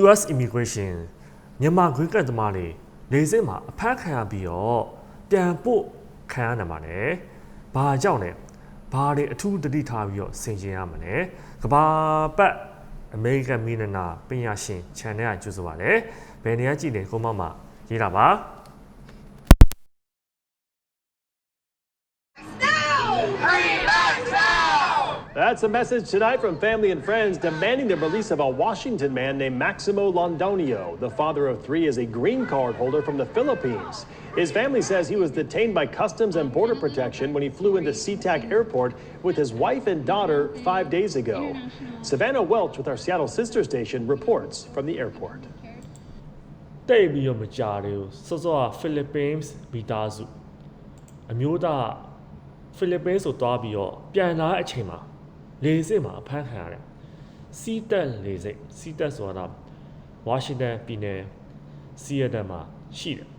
US immigration မြန်မာဂွေးကတ်သမားတွေနေစိတ်မှာအဖမ်းခံရပြီးတော့ပြန်ပို့ခံရနိုင်ပါနဲ့။ဘာကြောင့်လဲ။ဘာတွေအထူးတတိထားပြီးတော့ဆင်ခြင်ရမလဲ။ကဘာပတ်အမေရိကန်မီနနာပညာရှင် channel ကကြိုဆိုပါလေ။ဘယ်နေရာကြည့်နေကိုမမရေးတာပါ။ That's a message tonight from family and friends demanding the release of a Washington man named Maximo Londonio. The father of three is a green card holder from the Philippines. His family says he was detained by Customs and Border Protection when he flew into SeaTac Airport with his wife and daughter five days ago. Savannah Welch with our Seattle sister station reports from the airport. တိတ်ပြီးတော့မကြတယ်စောစောက Philippines မိသားစုအမျိုးသားဖိလစ်ပင်းဆိုသွားပြီးတော့ပြန်လာတဲ့အချိန်မှာ လေစစ်မှာအဖမ်းခံရတယ်စီးတက်လေစစ်စီးတက်ဆိုတာဝါရှင်တန်ပြည်နယ်စီယတန်မှာရှိတယ်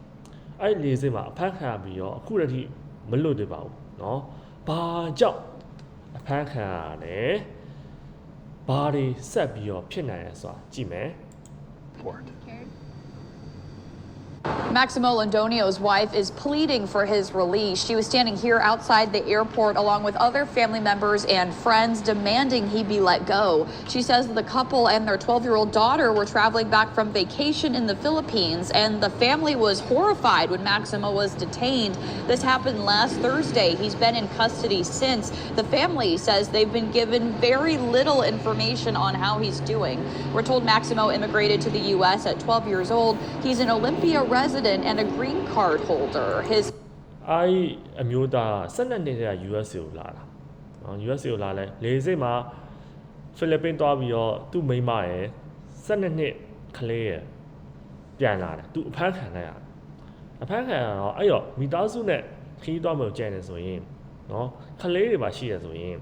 အဲ့လေစစ်မှာအဖမ်းခံရပြီးတော့အခုတည်းမလွတ်သေးပါဘူးเนาะဘာကြောင့်အဖမ်းခံရတယ်ဘာတွေဆက်ပြီးတော့ဖြစ်နိုင်လဲဆိုတာကြည့်မယ် Port. Maximo Londonio's wife is pleading for his release. She was standing here outside the airport along with other family members and friends demanding he be let go. She says the couple and their 12 year old daughter were traveling back from vacation in the Philippines, and the family was horrified when Maximo was detained. This happened last Thursday. He's been in custody since. The family says they've been given very little information on how he's doing. We're told Maximo immigrated to the U.S. at 12 years old. He's an Olympia resident and a green card holder. His အဲ့အမျိုးသား12နှစ်တည်းက US ကိုလာတာနော် US ကိုလာလဲလေစိတ်မှာဖိလစ်ပင်းသွားပြီးတော့သူ့မိန်းမရယ်12နှစ်ကလေးရယ်ပြန်လာတယ်သူအဖမ်းခံလိုက်ရတယ်အဖမ်းခံရတော့အဲ့တော့မိသားစုနဲ့ခီးသွားမလို့ကြံနေဆိုရင်နော်ကလေးတွေပါရှိရဆိုရင်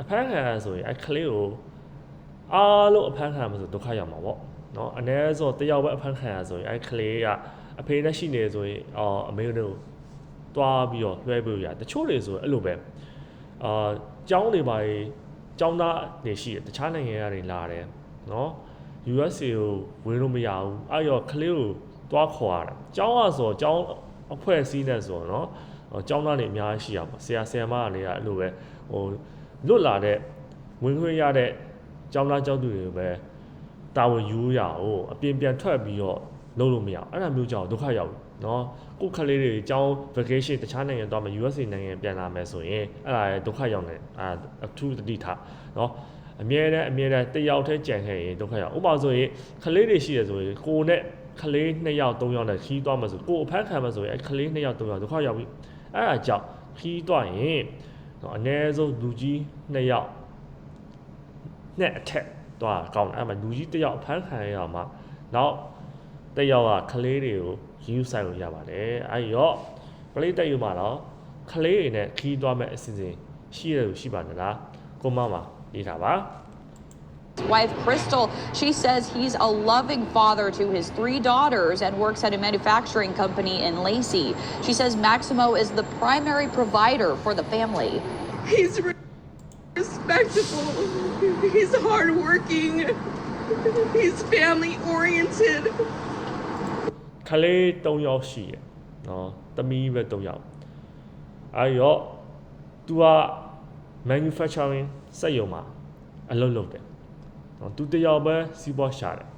အဖမ်းခံရဆိုရင်အဲ့ကလေးကိုအားလုံးအဖမ်းခံရမှာဆိုဒုက္ခရောက်မှာပေါ့ နော်အ ਨੇ ဆိုတယောက်ပဲအဖမ်းခံရဆိုရင်အဲ့ကလေးကအဖေနဲ့ရှိနေဆိုရင်အော်အမေတို့တွားပြီးတော့လွှဲပေးလို့ရတယ်တချို့တွေဆိုရင်အဲ့လိုပဲအာကျောင်းတွေပါကျောင်းသားတွေရှိတယ်တခြားနိုင်ငံကနေလာတယ်နော် USA ကိုဝင်လို့မရဘူးအဲ့ရောကလေးကိုတွားခေါ်ရတယ်ကျောင်းကဆိုကျောင်းအဖွဲ့အစည်းနဲ့ဆိုတော့နော်ကျောင်းသားတွေအများကြီးရှိရပါဆရာဆရာမတွေကအဲ့လိုပဲဟိုလွတ်လာတဲ့ဝင်ခွင့်ရတဲ့ကျောင်းသားကျောင်းသူတွေပဲ တာဝန်ယူရအောင်အပြင်ပြန်ထွက်ပြီးတော့လုပ်လို့မရအောင်အဲ့ဒါမျိုးကြောင့်ဒုက္ခရောက်တယ်နော်ကိုယ်ကလေးတွေအကြောင်း vacation တခြားနိုင်ငံသွားမယ် USA နိုင်ငံပြန်လာမယ်ဆိုရင်အဲ့ဒါလည်းဒုက္ခရောက်နေအာအထူးတတိထားနော်အမြဲတမ်းအမြဲတမ်းတယောက်တည်းကြံခဲ့ရင်ဒုက္ခရောက်ဥပမာဆိုရင်ကလေးတွေရှိတယ်ဆိုရင်ကိုနဲ့ကလေး2ယောက်3ယောက်နဲ့ခီးသွားမှဆိုကိုအဖမ်းခံမှဆိုရင်အဲ့ကလေး2ယောက်3ယောက်ဒုက္ခရောက်ပြီအဲ့ဒါကြောင့်ခီးသွားရင်နော်အနည်းဆုံးလူကြီး2ယောက်နဲ့အထက် သွားကောင်းတယ်အဲ့မှာလူကြီး1ယောက်အဖမ်းခံရအောင်မှာနောက်တစ်ယောက်ကကလေးတွေကိုယူဆိုင်လို့ရပါတယ်အဲ့ရောကလေးတက်ယူမှာတော့ကလေးတွေနဲ့ခီးသွားမဲ့အစီအစဉ်ရှိရလို့ရှိပါတယ်လားကိုမမရေးထားပါ wife, Crystal, she says he's a loving father to his three daughters and works at a manufacturing company in Lacey. She says Maximo is the primary provider for the family. He's re- respectable. He's hardworking. He's family oriented. ကလေး3ယောက်ရှိရယ်နော်တမီးပဲ3ယောက်အဲ့ရော तू က manufacturing စက်ရုံမှာအလုပ်လုပ်တယ်နော် तू တယောက်ပဲစီးပွားရှာတယ်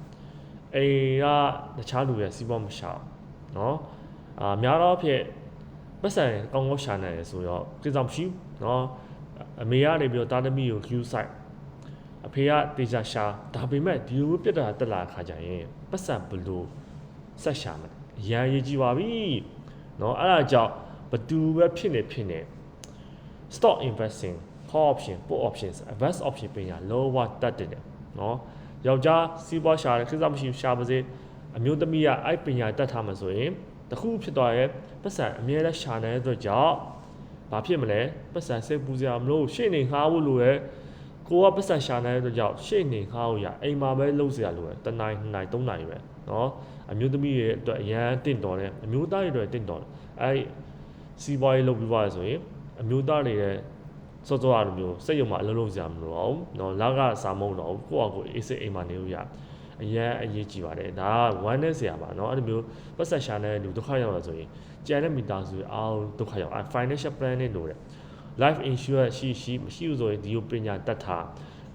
အိမ်ကတခြားလူတွေစီးပွားမရှာဘူးနော်အာများတော့ဖြစ်ပတ်စံကောင်းကောင်းရှာနေတယ်ဆိုတော့ကိစ္စမရှိဘူးနော် အမေကနေပြီးတော့တာသမီကို queue site အဖေကတေချာရှာဒါပေမဲ့ဒီလိုမျိုးပြတ်တာတက်လာခါကြရင်ပတ်စံဘလို့ဆက်ရှာမယ်အရန်ရေးကြည့်ပါပြီเนาะအဲ့ဒါကြောင့်ဘသူပဲဖြစ်နေဖြစ်နေ stock investing call option put options advance option ပညာလောဝတတ်တယ်เนาะယောက်ျားစီးပွားရှာတယ်ခိစ္စမရှိရှာပါစေအမျိုးသမီးကအဲ့ပညာတတ်ထားမှာဆိုရင်တခုဖြစ်သွားရဲ့ပတ်စံအမြဲတမ်းရှာနေတဲ့အတွက်ကြောင့် ဘာဖြစ်မလဲပတ်စံစိတ်ပူစရာမလို့ရှေ့နေငှားဖို့လိုရဲ့ကိုကပတ်စံရှာနေတဲ့အတွက်ကြောင့်ရှေ့နေငှားဖို့ရအိမ်မှာပဲလုပ်စရာလိုတယ်တနိုင်နှစ်နိုင်သုံးနိုင်ပဲเนาะအမျိုးသမီးရဲ့အတွက်အရန်တင့်တော်တယ်အမျိုးသားတွေအတွက်တင့်တော်တယ်အဲ့စီးပွားရေးလုပ်ပြီးသွားရဆိုရင်အမျိုးသားတွေရဲ့စောစောအလိုမျိုးစိတ်ယုံမှာအလုံးလုံးစရာမလိုအောင်เนาะလကစာမုံတော့ကိုယ့်အကိုအေးစိတ်အိမ်မှာနေလို့ရ အရန်အရေးကြီးပါတယ်ဒါကဝမ်းနဲ့ဆရာပါเนาะအဲ့လိုမျိုးပတ်ဆက်ရှာတဲ့လူဒုက္ခရောက်လာဆိုရင်ကြံတဲ့မိသားစုအားလုံးဒုက္ခရောက်အဲ financial planning လို့တဲ့ life insurance ရှိရှိမရှိဘူးဆိုရင်ဒီကိုပညာတတ်ထား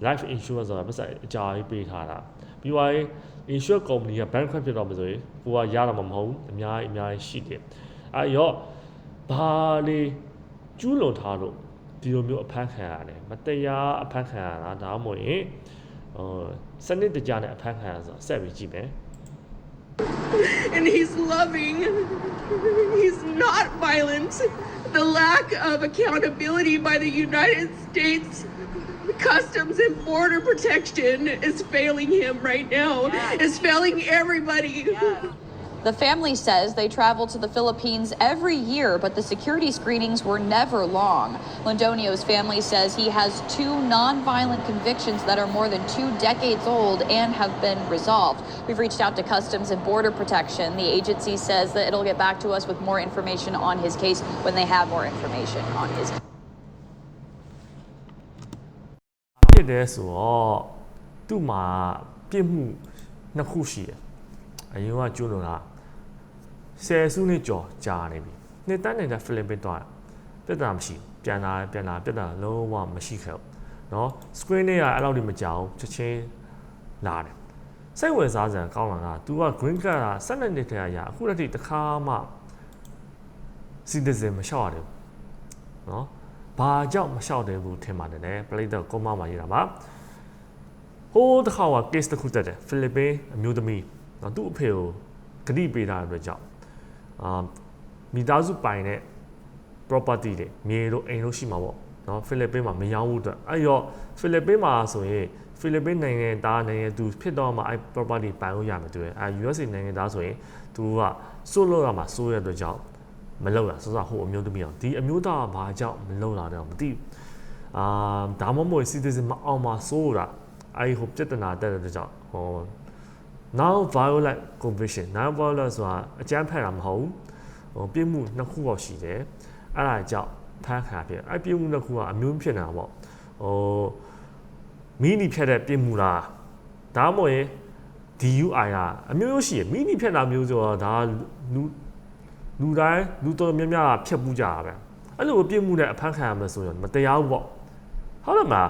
life insurance ဆိုတာပတ်ဆက်အကြာကြီးပေးထားတာပြီးသွားရင် insurance company က bankrupt ဖြစ်တော့မှဆိုရင်ကိုကရတာမှမဟုတ်ဘူးအများကြီးအများကြီးရှိတယ်အဲရောဘာလေကျူးလွန်ထားလို့ဒီလိုမျိုးအဖမ်းခံရတယ်မတရားအဖမ်းခံရတာဒါမှမဟုတ်ရင်ဟို စနစ်တကျနဲ့အဖမ်းခံရဆိုတာဆက်ပြီးကြည့်မယ် and he's loving. He's not violent. The lack of accountability by the United States Customs and Border Protection is failing him right now. It's failing everybody. The family says they travel to the Philippines every year, but the security screenings were never long. Londonio's family says he has two non-violent convictions that are more than two decades old and have been resolved. We've reached out to Customs and Border Protection. The agency says that it'll get back to us with more information on his case when they have more information on his ဖြစ်တယ်ဆိုတော့သူ့မှာပြစ်မှုနှစ်ခုရှိတယ်အရင်ကကျွလွန်တာ ဆယ်စုနှစ်ကျော်ကြာနေပြီနှစ်တန်းနေတဲ့ဖိလစ်ပင်းတော့ပြဿနာမရှိဘူးပြန်လာပြန်လာပြဿနာလုံးဝမရှိခဲ့ဘူးเนาะ screen တွေကအဲ့လောက်ထိမကြောက်ချက်ချင်းလာတယ်စိတ်ဝင်စားစရာကောင်းလာတာ तू က green card က12နှစ်တည်းရအခုတည်းတစ်ခါမှ citizen မလျှောက်ရတယ်เนาะ ဘာကြောင့်မလျှောက်တယ်ဘူးထင်ပါတယ်လေပလိတ်တော့ကောမမှာရေးတာပါဟိုးတစ်ခါက case တစ်ခုတက်တယ်ဖိလစ်ပင်းအမျိုးသမီးနော်သူ့အဖေကိုဂတိပေးတာအတွက်ကြောင့် အာမိသားစုပိုင်တဲ့ property တွေမြေတို့အိမ်တို့ရှိမှာပေါ့နော်ဖိလစ်ပင်းမှာမရောင်းဘူးအတွက်အဲ့တော့ဖိလစ်ပင်းမှာဆိုရင်ဖိလစ်ပင်းနိုင်ငံသားနိုင်ငံသူဖြစ်တော့မှအဲ့ property ပိုင်လို့ရမယ်သူရဲ့အဲ USA နိုင်ငံသားဆိုရင်သူကစိုးလို့ရမှာစိုးရတဲ့အတွက်ကြောင့်မလောက်တာစောစောဟိုအမျိုးသမီးအောင်ဒီအမျိုးသားကဘာကြောင့်မလောက်လာတော့မသိဘူးအာဒါမှမဟုတ် citizen မအောင်မှာစိုးတာအဲ့ဟိုပြဿနာတက်တဲ့အတွက်ကြောင့်ဟို now violent conviction now violent ဆိုတာအကြမ်းဖက်တာမဟုတ်ဘူးဟိုပြစ်မှုနှစ်ခုပေါ့ရှိတယ်အဲ့ဒါကြောင့်ဖမ်းခံရဖြစ်အဲ့ပြစ်မှုနှစ်ခုကအမျိုးဖြစ်နေတာပေါ့ဟိုမီနီဖြတ်တဲ့ပြစ်မှုလားဒါမှမဟုတ်ရင် DUI ကအမျိုးမျိုးရှိရမီနီဖြတ်တာမျိုးဆိုတော့ဒါလူလူတိုင်းလူတော်များများကဖြတ်ပူးကြတာပဲအဲ့လိုပြစ်မှုနဲ့အဖမ်းခံရမယ်ဆိုရင်မတရားဘူးပေါ့ဟုတ်တယ်မလား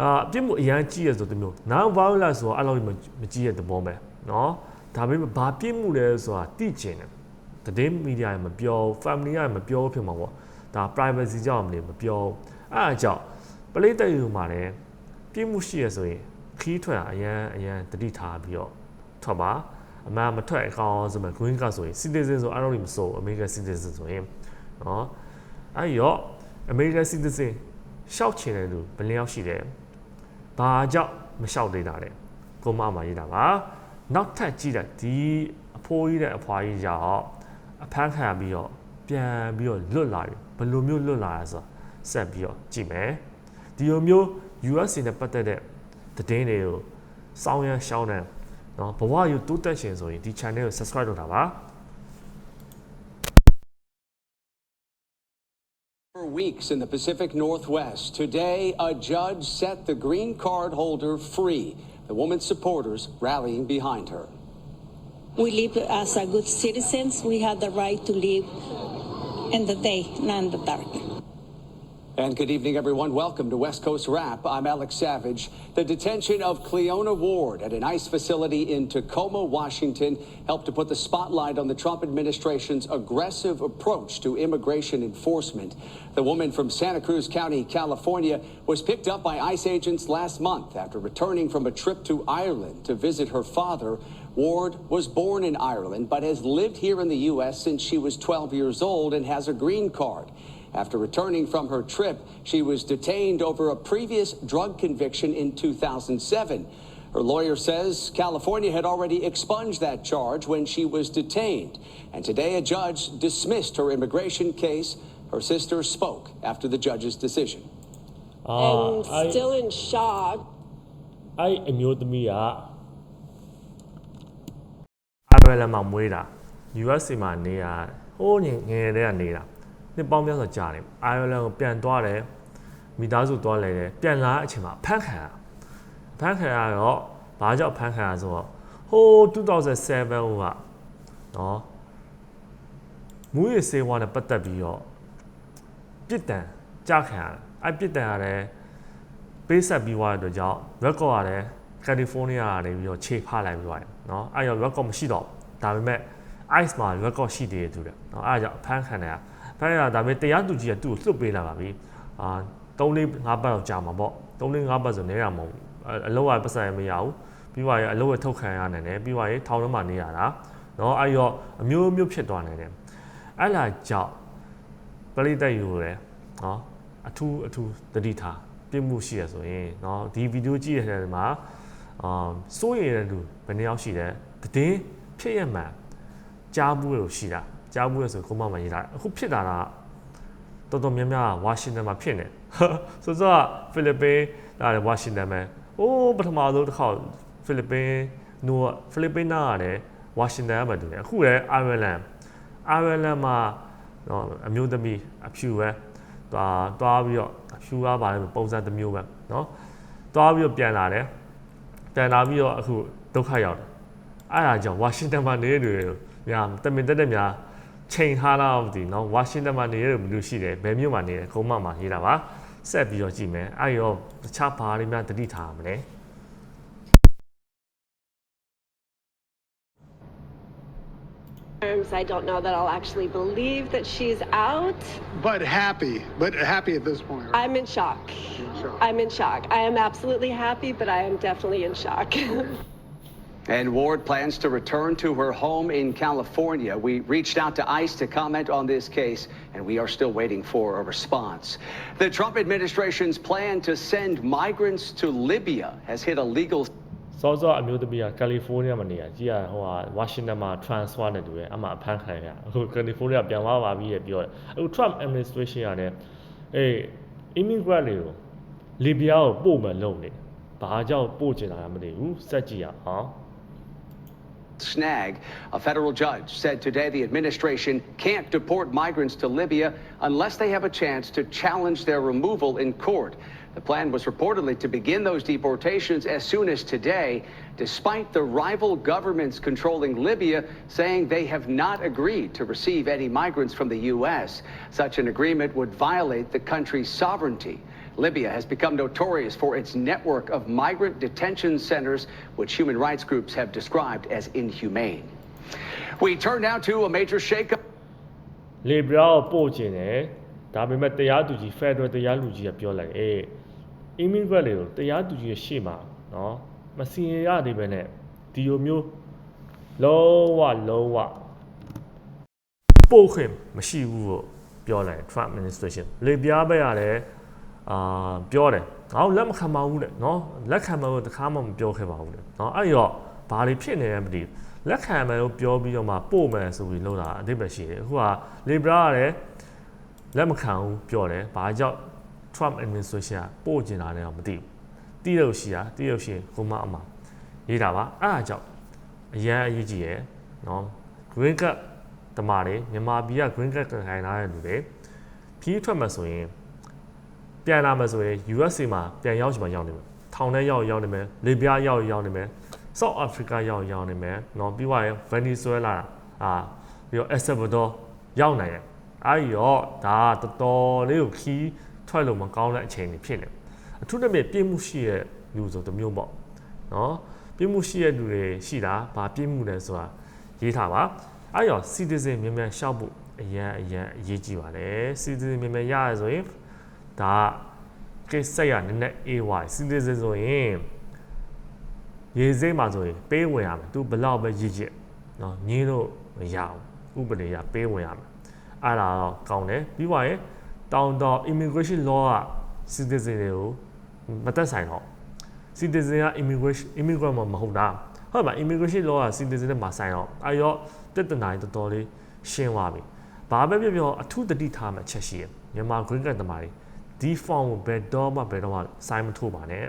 အာပြစ်မှုအရန်ကြီးရဆိုတမျိုး non violence ဆိုတော့အဲ့လိုမမကြီးရတဲ့ဘောပဲเนาะဒါပေမဲ့ဘာပြစ်မှုလဲဆိုတာသိကျင်တယ်သတင်းမီဒီယာမပြော family ကမပြောဖြစ်မှာပေါ့ဒါ privacy ကြောင့်မလို့မပြောအဲ့အကြောင့်ပလိတဲ့ယူမှာလည်းပြစ်မှုရှိရဆိုရင်ခီးထွက်တာအရန်အရန်တတိထားပြီးတော့ထွက်ပါအမှန်မထွက်အကောင်ဆိုမှ green card ဆိုရင် citizen ဆိုအဲ့လိုမစိုး American citizen ဆိုရင်เนาะအဲ့ရော American citizen ရှောက်ချင်တဲ့လူဘယ်နှစ်ယောက်ရှိတယ် ဘာကြောင့်မလျှောက်သေးတာလဲကိုမအမရေးတာပါနောက်ထပ်ကြည့်တဲ့ဒီအဖိုးကြီးနဲ့အဖွားကြီးကြောင့်အဖမ်းခံရပြီးတော့ပြန်ပြီးတော့လွတ်လာပြီဘယ်လိုမျိုးလွတ်လာလဲဆိုတော့ဆက်ပြီးတော့ကြည့်မယ်ဒီလိုမျိုး US နဲ့ပတ်သက်တဲ့သတင်းတွေကိုစောင်းရမ်းရှောင်းတယ်နော်ဘဝယူတိုးတက်ရှင်ဆိုရင်ဒီ channel ကို subscribe လုပ်တာပါ weeks in the Pacific Northwest, today a judge set the green card holder free. The woman's supporters rallying behind her. We live as a good citizens. We have the right to live in the day, not in the dark. And good evening, everyone. Welcome to West Coast Wrap. I'm Alex Savage. The detention of Cleona Ward at an ICE facility in Tacoma, Washington, helped to put the spotlight on the Trump administration's aggressive approach to immigration enforcement. The woman from Santa Cruz County, California, was picked up by ICE agents last month after returning from a trip to Ireland to visit her father. Ward was born in Ireland but has lived here in the U.S. since she was 12 years old and has a green card. After returning from her trip, she was detained over a previous drug conviction in 2007. Her lawyer says California had already expunged that charge when she was detained. And today, a judge dismissed her immigration case. Her sister spoke after the judge's decision. and still in shock အဲ့အမျိုးသမီးကအာဘယ်လမှာမွေးတာ USA မှာနေတာဟိုးငယ်ငယ်တည်းကနေတာ နှစ်ပေါင်းများစွာကြာတယ်အိုင်ယာလန်ကိုပြန်သွားတယ်မိသားစုသွားလဲတယ်ပြန်လာတဲ့အချိန်မှာဖမ်းခံရဖမ်းခံရတော့ဘာကြောင့်ဖမ်းခံရဆိုတော့ဟိုး2007ဟိုကနော်မူရစေဝါနဲ့ပတ်သက်ပြီးတော့ပြစ်ဒဏ်ကြခံရတယ်အဲ့ပြစ်ဒဏ်ရတယ်ပေးဆက်ပြီးသွားတဲ့အတွက်ကြောင့် record ရတယ်ကယ်လီဖိုးနီးယားကနေပြီးတော့ခြေဖလိုက်ပြီးသွားတယ်နော်အဲ့ရော record မရှိတော့ဘူးဒါပေမဲ့ ice မှာ record ရှိသေးတယ်သူတယ်နော်အဲ့ဒါကြောင့်အဖမ်းခံရ ဖမ်းရတာဒါပေမဲ့တရားသူကြီးကသူ့ကိုလွတ်ပေးလာပါပြီအာ3 4 5ပတ်တော့ကြာမှာပေါ့3 4 5ပတ်ဆိုနေရမှာမဟုတ်ဘူးအအလောက်ရပတ်စံမရဘူးပြီးသွားရင်အလောက်ရထုတ်ခံရနိုင်တယ်ပြီးသွားရင်ထောင်ထဲမှာနေရတာနော်အဲ့ရောအမျိုးမျိုးဖြစ်သွားနိုင်တယ်အဲ့လာကြောင့်ပရိသတ်ယူရယ်နော်အထူးအထူးတတိထားပြစ်မှုရှိရဆိုရင်နော်ဒီဗီဒီယိုကြည့်ရတဲ့မှာအာစိုးရိမ်ရတဲ့လူဘယ်နှယောက်ရှိတယ်တည်င်းဖြစ်ရမှန်ကြားဘူးလို့ရှိတာ ကြားဘူးရဆိုခုမှမရေးတာအခုဖြစ်လာတာတော်တော်များများဝါရှင်တန်မှာဖြစ်နေဆိုတော့ဖိလစ်ပင်းဒါလည်းဝါရှင်တန်မှာအိုးပထမဆုံးတစ်ခါဖိလစ်ပင်းနိုဖိလစ်ပင်းနာကလည်းဝါရှင်တန်ကမှတူတယ်အခုလည်းအိုင်ယာလန်အိုင်ယာလန်မှာနော်အမျိုးသမီးအဖြူပဲတွားတွားပြီးတော့အဖြူကပါလဲပုံစံတစ်မျိုးပဲနော်တွားပြီးတော့ပြန်လာတယ်ပြန်လာပြီးတော့အခုဒုက္ခရောက်တယ်အဲ့ဒါကြောင့်ဝါရှင်တန်မှာနေတဲ့လူတွေများတမင်တက်တက်များ ချိန်ဟာလာဒီနော်ဝါရှင်တန်မှာနေရတဲ့လူမျိုးရှိတယ်ဘယ်မြို့မှာနေလဲခုံမမှာနေတာပါဆက်ပြီးတော့ကြည့်မယ်အဲ့ရောတခြားဘာတွေများတတိထားမလဲ terms. I don't know that I'll actually believe that she's out. But happy, but happy at this point. Right? I'm in shock. in shock. I'm in shock. I am absolutely happy, but I am definitely in shock. And Ward plans to return to her home in California. We reached out to ICE to comment on this case, and we are still waiting for a response. The Trump administration's plan to send migrants to Libya has hit a legal စောစောအမျိုးသမီးကကယ်လီဖိုးနီးယားမှာနေရကြီးကဟိုဟာဝါရှင်တန်မှာ transfer နဲ့တူတယ်အမှအဖမ်းခံရအခုကယ်လီဖိုးနီးယားပြန်သွားပါပြီရဲ့ပြောတယ်အခု Trump administration ကလည်းအေး immigrant တွေကိုလီဘီယာကိုပို့မယ်လုပ်နေဘာကြောင့်ပို့ချင်တာလဲမသိဘူးစက်ကြည့်ရအောင် snag. A federal judge said today the administration can't deport migrants to Libya unless they have a chance to challenge their removal in court. The plan was reportedly to begin those deportations as soon as today, despite the rival governments controlling Libya saying they have not agreed to receive any migrants from the U.S. Such an agreement would violate the country's sovereignty. Libya has become notorious for its network of migrant detention centers, which human rights groups have described as inhumane. We turn now to a major shakeup. လေဘရာကိုပို့ချင်တယ်ဒါပေမဲ့တရားသူကြီး Federal တရားလူကြီးကပြောလိုက်အေး immigrant တွေကိုတရားသူကြီးရဲ့ရှေ့မှာနော်မစီရင်ရသေးပဲနဲ့ဒီလိုမျိုးလုံးဝလုံးဝပို့ခွင့်မရှိဘူးလို့ပြောလိုက် Trump administration လေပြားဘက်ကလည်း အာပြောတယ်ငါတို့လက်မခံပါဘူးတဲ့နော်လက်ခံမလို့တခါမှမပြောခဲ့ပါဘူးတဲ့နော်အဲ့တော့ဘာတွေဖြစ်နေလဲမသိဘူးလက်ခံမယ်လို့ပြောပြီးတော့မှပို့မယ်ဆိုပြီးလုပ်တာအတိတ်ပဲရှိတယ်အခုကလေဘရာကလည်းလက်မခံဘူးပြောတယ်ဘာကြောင့် Trump administration ကပို့ကျင်တာလဲတော့မသိဘူးတီးလို့ရှိတာတီးလို့ရှိရင်ကိုမအမရေးတာပါအဲ့ဒါကြောင့်အရန်အရေးကြီးရယ်နော် green card တမားတွေမြန်မာပြည်က green card ခိုင်လာတဲ့လူတွေဖြီးထွက်မှဆိုရင် ပြန်လာမှဆိုရင် USA မှာပြန်ရောက်ချင်မှရောက်နေမယ်ထောင်ထဲရောက်ရောက်နေမယ်လေပြားရောက်ရောက်နေမယ် South Africa ရောက်ရောက်နေမယ်နော်ပြီးသွားရင် Venezuela အာပြီးတော့ El Salvador ရောက်နိုင်တယ်အဲ့ဒီတော့ဒါကတော်တော်လေးကိုခီးထွက်လို့မကောင်းတဲ့အချိန်တွေဖြစ်နေအထူးသဖြင့်ပြင်းမှုရှိတဲ့လူဆိုတစ်မျိုးပေါ့နော်ပြင်းမှုရှိတဲ့လူတွေရှိတာဘာပြင်းမှုလဲဆိုတာရေးထားပါအဲ့တော့ citizen မြန်မြန်ရှောက်ဖို့အရန်အရန်အရေးကြီးပါတယ် citizen မြန်မြန်ရရဆိုရင် ဒါကိစ္စရနည်းနည်း AY citizen ဆိုရင်ရေစိမ့်မှာဆိုရင်ပေးဝင်ရမယ်သူဘလောက်ပဲရည်ရစ်နော်ညင်းလို့မရဘူးဥပဒေရပေးဝင်ရမယ်အဲ့ဒါတော့ကောင်းတယ်ပြီးပါရင်တောင်းတော့ immigration law က citizen တွေကိုမသက်ဆိုင်တော့ citizen က immigration immigrant မဟုတ်တာဟုတ်ပါ immigration law က citizen နဲ့မဆိုင်တော့အဲ့ရောတက်တနားတော်တော်လေးရှင်းသွားပြီဘာပဲပြောပြောအထူးတတိထားမှချက်ရှိရမြန်မာ green card တမားတွေ ဒီ form ကိုဘယ်တော့မှဘယ်တော့မှ sign မထိုးပါနဲ့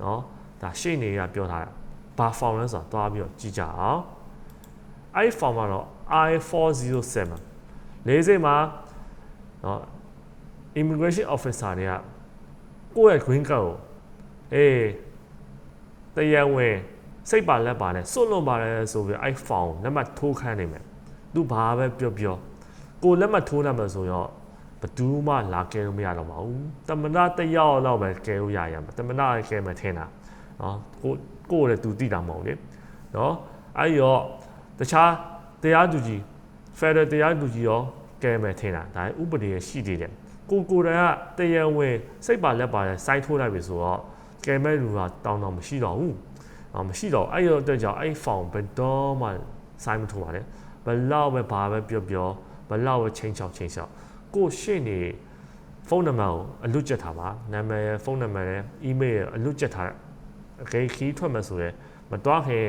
เนาะဒါရှေ့နေကပြောထားတာဘာ form လဲဆိုတာတွားပြီးတော့ကြည့်ကြအောင်အဲ့ form ကတော့ I407 လေးစိတ်မှာเนาะ immigration officer တွေကကိုယ့်ရဲ့ green card ကိုအေးတရားဝင် စိတ်ပါလက်ပါနဲ့စွန့်လွတ်ပါတယ်ဆိုပြီးအဲ့ဖောင်လက်မှတ်ထိုးခန်းနေမယ်သူဘာပဲပြောပြောကိုလက်မှတ်ထိုးနိုင်မှာဆိုတော့ ဘယ်သူမှလာကဲလို့မရတော့ပါဘူးတမနာတစ်ယောက်တော့ပဲကဲလို့ရရမှာတမနာကဲမှထင်တာနော်ကိုကိုလည်းသူတိတာမဟုတ်လေနော်အဲ့ရောတခြားတရားသူကြီး Federal တရားသူကြီးရောကဲမယ်ထင်တာဒါဥပဒေရရှိသေးတယ်ကိုကိုယ်တိုင်ကတရားဝင်စိတ်ပါလက်ပါနဲ့စိုင်းထိုးလိုက်ပြီဆိုတော့ကဲမဲ့လူကတောင်းတော့မရှိတော့ဘူးအော်မရှိတော့အဲ့ရောအတွက်ကြောင့်အဲ့ဖောင်ဘယ်တော့မှစိုင်းမထိုးပါနဲ့ဘယ်လောက်ပဲဘာပဲပြောပြောဘယ်လောက်ပဲချိန်ချောက်ချိန်ချောက် ကိုရှင့်နေဖုန်းနံပါတ်ကိုအလွတ်ကျက်ထားပါနာမည်ရယ်ဖုန်းနံပါတ်ရယ်အီးမေးလ်ရယ်အလွတ်ကျက်ထားတယ်အကေခီးထွက်မှဆိုရယ်မတွားခင်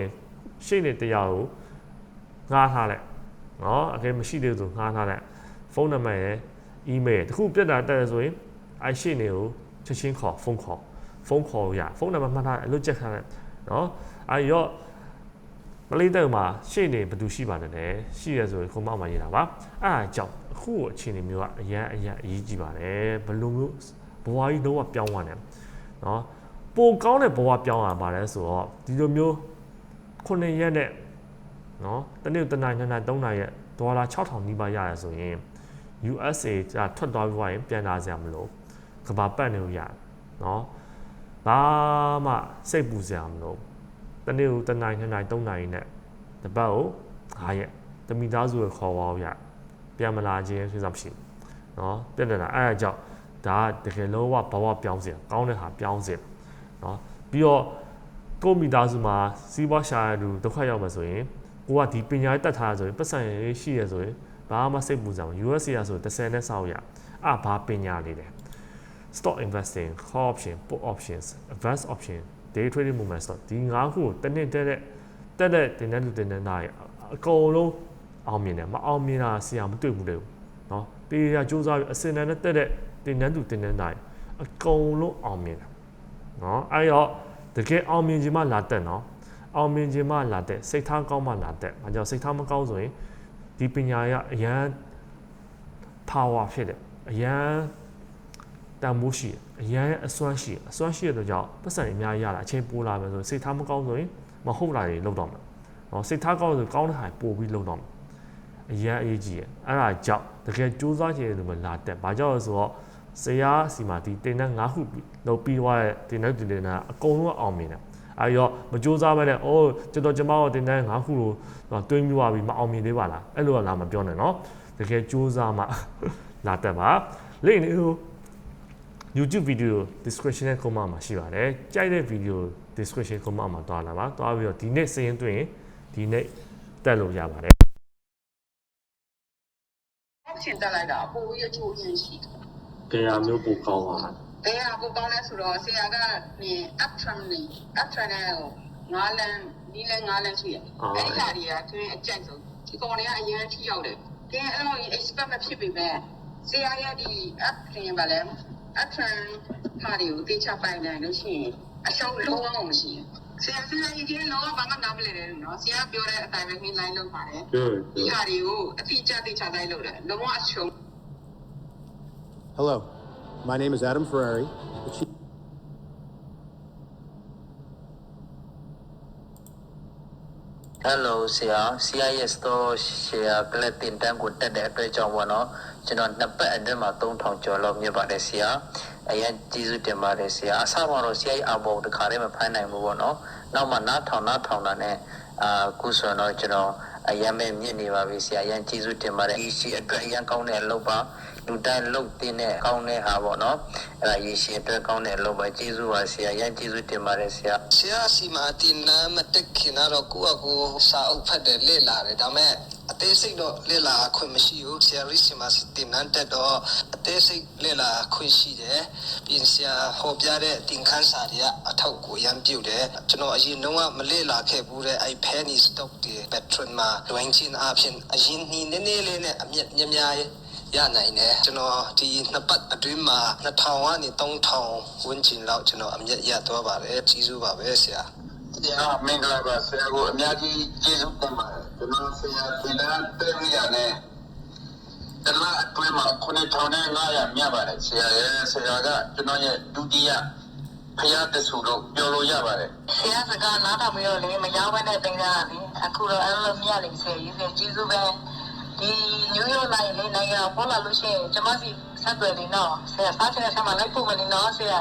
ရှင့်နေတရားကိုငားထားလိုက်နော်အကယ်မရှိသေးဘူးဆိုငှားထားတဲ့ဖုန်းနံပါတ်ရယ်အီးမေးလ်တခုပြတ်တာတက်တယ်ဆိုရင်အဲ့ရှင်းနေကိုချက်ချင်းခေါ်ဖုန်းခေါ်ဖုန်းခေါ်ရဖုန်းနံပါတ်မှတ်ထားတယ်အလွတ်ချက်ထားတယ်နော်အဲ့ရော မလေးတဲ့မှာရှင်းနေဘယ်သူရှိပါလဲလဲရှိရဆိုရင်ခုံမောက်မှရေးတာပါအဲ့ဒါကြောင့်အခုအခြေအနေမျိုးကအရန်အရန်အရေးကြီးပါတယ်ဘယ်လိုမျိုးဘဝကြီးတော့ပြောင်းသွားတယ်နော်ပိုကောင်းတဲ့ဘဝပြောင်းရပါလဲဆိုတော့ဒီလိုမျိုးခုနှစ်ရက်နဲ့နော်တနေ့တနိုင်နှစ်နိုင်သုံးနိုင်ရဲ့ဒေါ်လာ6000နီးပါးရတယ်ဆိုရင် USA ကထွက်သွားပြီးွားရင်ပြန်လာစရာမလိုကဘာပတ်နေလို့ရတယ်နော်ဘာမှစိတ်ပူစရာမလို တနေ့တနိုင်နှစ်နိုင်သုံးနိုင်နဲ့တပတ်ကို9ရက်တမိသားစုကိုခေါ်ပါဦးရပြန်မလာခြင်းဖြစ်စားမရှိဘူးနော်ပြည့်တယ်လားအဲ့ဒါကြောင့်ဒါကတကယ်လုံးဝဘဝပြောင်းစရာကောင်းတဲ့ဟာပြောင်းစရာနော်ပြီးတော့ကိုယ့်မိသားစုမှာစီးပွားရှာရလူဒုက္ခရောက်မှာဆိုရင်ကိုကဒီပညာရေးတက်ထားရဆိုရင်ပတ်စံရေးရှိရဆိုရင်ဘာမှစိတ်ပူစရာမ USC ရဆို30နဲ့စောက်ရအဘာပညာလေးတယ် stock investing call option put options advanced option day trading movement stock ဒီငါးခုကိုတစ်နှစ်တက်တဲ့တက်တဲ့တင်တဲ့လူတင်တဲ့သားရအကုန်လုံးအောင်မြင်တယ်မအောင်မြင်တာဆရာမတွေ့ဘူးလေเนาะတေးရစူးစမ်းပြီးအစင်တန်းနဲ့တက်တဲ့တင်တဲ့လူတင်တဲ့သားရအကုန်လုံးအောင်မြင်တယ်เนาะအဲ့တော့တကယ်အောင်မြင်ခြင်းမှလာတက်เนาะ အောင်မြင်ခြင်းမှလာတဲ့စိတ်ထားကောင်းမှလာတဲ့။အဲကြောင့်စိတ်ထားမကောင်းဆိုရင်ဒီပညာရအရန် power ဖြစ်တယ်။အရန် တန်မိုးရှိတယ်။အရန်အစွမ်းရှိတယ်။အစွမ်းရှိတဲ့အတွက်ကြောင့်ပတ်စံအများကြီးရတာအချိန်ပိုးလာမယ်ဆိုရင်စိတ်ထားမကောင်းဆိုရင်မဟုတ်တာတွေလုပ်တော့မယ်။ဟောစိတ်ထားကောင်းဆိုကောင်းတဲ့ဟာပို့ပြီးလုပ်တော့မယ်။အရန်အရေးကြီးတယ်။အဲ့ဒါကြောင့်တကယ်စူးစမ်းချင်တဲ့လူမလာတဲ့။ဘာကြောင့်လဲဆိုတော့ဆရာစီမှာဒီတင်တဲ့၅ခုလုပ်ပြီးသွားတဲ့တင်တဲ့တင်တဲ့အကုန်လုံးအောင်မြင်တယ်။အဲ့ရောမကြိုးစားပဲနဲ့အိုးကျွန်တော်ကျမတို့တင်တဲ့၅ခုလို့တွင်းပြီးသွားပြီမအောင်မြင်သေးပါလားအဲ့လိုကလာမပြောနဲ့နော်တကယ်ကြိုးစားမှလာတက်ပါလိမ့်နေဟို YouTube video description နဲ့ comment မှာရှိပါတယ်ကြိုက်တဲ့ video description comment မှာတွားလာပါတွားပြီးတော့ဒီနေ့စရင်တွင်ဒီနေ့တက်လို့ရပါတယ် option တက်လိုက်တာပိုပြီးအကျိုးရင်းရှိတယ်ကြရာမျိုးပိုကောင်းပါလား။အဲဟာကိုကောင်းလဲဆိုတော့ဆရာကနေ up trend နေ up trend နဲ့ငါးလမ်းဒီလမ်းငါးလမ်းရှိတယ်။အဲဒီဟာတွေကသူအကြိုက်ဆုံးဒီကောင်တွေကအရင်ထိရောက်တယ်။ကဲအဲ့လို expect မဖြစ်ပေမဲ့ဆရာရဲ့ဒီ up trend ပါလဲ up trend ဟာတွေကိုတေချာပိုင်နိုင်လို့ရှိရင်အရှုံးလုံးဝမရှိဘူး။ဆရာဆရာကြီးကလုံးဝဘာမှနားမလည်တယ်နော်။ဆရာပြောတဲ့အတိုင်းပဲ main line လုပ်ပါတယ်။ဟုတ်ဒီဟာတွေကိုအတိအကျတေချာတိုင်းလုပ်တယ်။လုံးဝအရှုံး Hello, my name is Adam Ferrari, the chief. Hello ဆရာဆရာရဲ့ store share ကလပ်တင်တန်းကိုတ က်တဲ့အတွက်ကြောင့်ပေါ့နော်ကျွန်တော်နှစ်ပတ်အတွင်းမှာ3000ကျော်လောက်မြတ်ပါတယ်ဆရာအရင်ကျေးဇူးတင်ပါတယ်ဆရာအစမှာတော့ဆရာရဲ့အဘောတခါတည်းမဖိုင်းနိုင်ဘူးပေါ့နော်နောက်မှနားထောင်နားထောင်တာနဲ့အာခုဆိုတော့ကျွန်တော်အရင်မဲ့မြင့်နေပါပြီဆရာအရင်ကျေးဇူးတင်ပါတယ်ဒီရှိအတွက်အရင်ကောင်းတဲ့အလုပ်ပါလူတိုင်းလုပ်တင်တဲ့ကောင်းတဲ့ဟာပေါ့နော်အဲ့ဒါရေရှည်အတွက်ကောင်းတဲ့အလုပ်ပါကျေးဇူးပါဆရာအရင်ကျေးဇူးတင်ပါတယ်ဆရာဆရာစီမာတင်နာမတက်ခင်တော့ကိုယ့်အကိုစာအုပ်ဖတ်တယ်လေ့လာတယ်ဒါပေမဲ့အ သေးစိတ်တော့လေ့လာခွင့်မရှိဘူးဆရာရီစီမာတင်နန်းတက်တော့အသေးစိတ်လေ့လာခွင့်ရှိတယ်ပြင်ဆရာဟောပြတဲ့တင်ခန်းစာတွေကအထောက်ကိုရမ်းပြုတ်တယ်ကျွန်တော်အရင်တော့မလေ့လာခဲ့ဘူးတဲ့အဲ့ penny stock တွေ patron မှာလွင်ချင်းအဖြစ်အရင်နှီးနည်းနည်းလေးနဲ့အမြတ်များများရနိုင်တယ်ကျွန်တော်ဒီနှစ်ပတ်အတွင်းမှာ2000ကနေ3000ဝန်းကျင်လောက်ကျွန်တော်အမြတ်ရသွားပါတယ်ကြီးစုပါပဲဆရာ ဆရာမင်္ဂလာပါဆရာကိုအများကြီးကျေးဇူးတင်ပါတယ်ကျွန်တော်ဆရာဒီနာတဲ့ရနဲ့တလားအတွင်းမှာ9500မြတ်ပါတယ်ဆရာရဲ့ဆရာကကျွန်တော်ရဲ့ဒုတိယဖရားတဆူလို့ပြောလို့ရပါတယ်ဆရာစကားနားထောင်ပြီးတော့လေမရောက်ဘဲနဲ့တင်ကြတာလေအခုတော့အဲ့လိုမရလိမ့်ဆရာကြီးဆရာကျေးဇူးပဲဒီညိုးရိုးလိုက်လေနိုင်ငံပေါ်လာလို့ရှိရင်ကျမစီဆက်သွယ်နေတော့ဆရာစားချင်တဲ့ဆက်မှာလိုက်ဖို့မနေတော့ဆရာ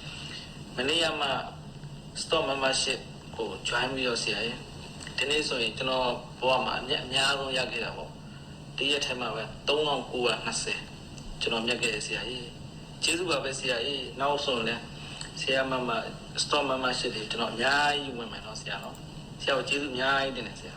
မနေ့ကမှ store membership ကို join ပြီးတော့ဆရာရဲ့ဒီနေ့ဆိုရင်ကျွန်တော်ဘဝမှာအမြတ်အများဆုံးရခဲ့တာပေါ့ဒီရက်ထဲမှာပဲ3920ကျွန်တော်မြတ်ခဲ့တဲ့ဆရာကြီးကျေးဇူးပါပဲဆရာကြီးနောက်ဆိုရင်လည်းဆရာမမ store membership တွေကျွန်တော်အများကြီးဝင်မယ်တော့ဆရာနော်ဆရာကိုကျေးဇူးအများကြီးတင်တယ်ဆရာ